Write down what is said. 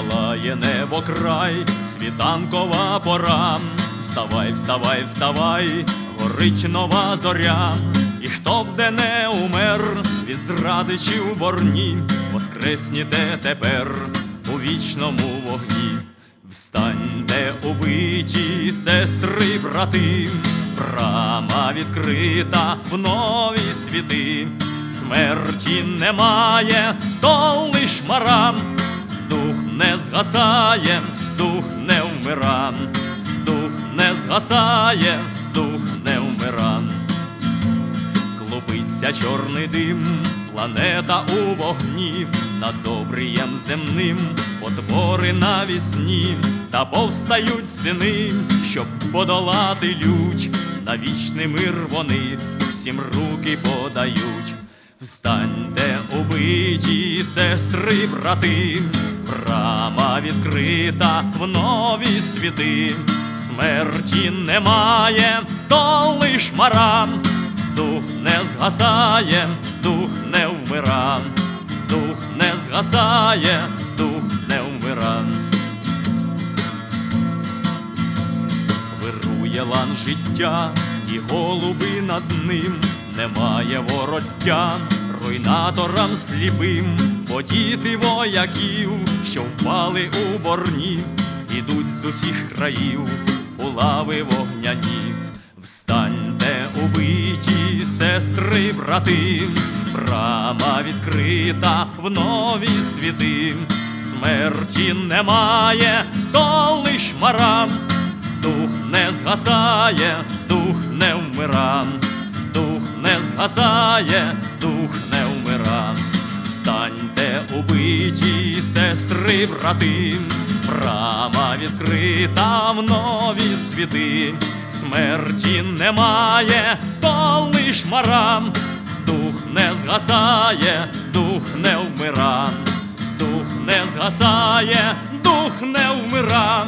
палає небо край, світанкова пора. Вставай, вставай, вставай, горить нова зоря. І хто б де не умер від зради чи у борні, воскресніте тепер у вічному вогні. Встаньте, убиті сестри, брати, брама відкрита в нові світи, смерті немає, то лиш мара, дух не згасає, дух не вмира, дух не згасає, дух не вмира. Клубиться чорний дим, планета у вогні, над добрієм земним, потвори навісні, та повстають сини, щоб подолати лють, на вічний мир вони всім руки подають. Встаньте, убиті сестри, брати, брама відкрита в нові світи, смерті немає, то лиш мара. Дух не згасає, дух не вмира, дух не згасає, дух не вмира. Вирує лан життя, і голуби над ним немає вороття, руйнаторам сліпим, бо діти вояків, що впали у борні, ідуть з усіх країв у лави вогняні. Встаньте, убиті сестри, брати, брама відкрита в нові світи, смерті немає, то лиш мара, дух не згасає, дух не вмира, дух не згасає, дух сестри, братим, брама відкрита в нові світи, смерті немає, то лиш марам, дух не згасає, дух не вмира, дух не згасає, дух не вмира.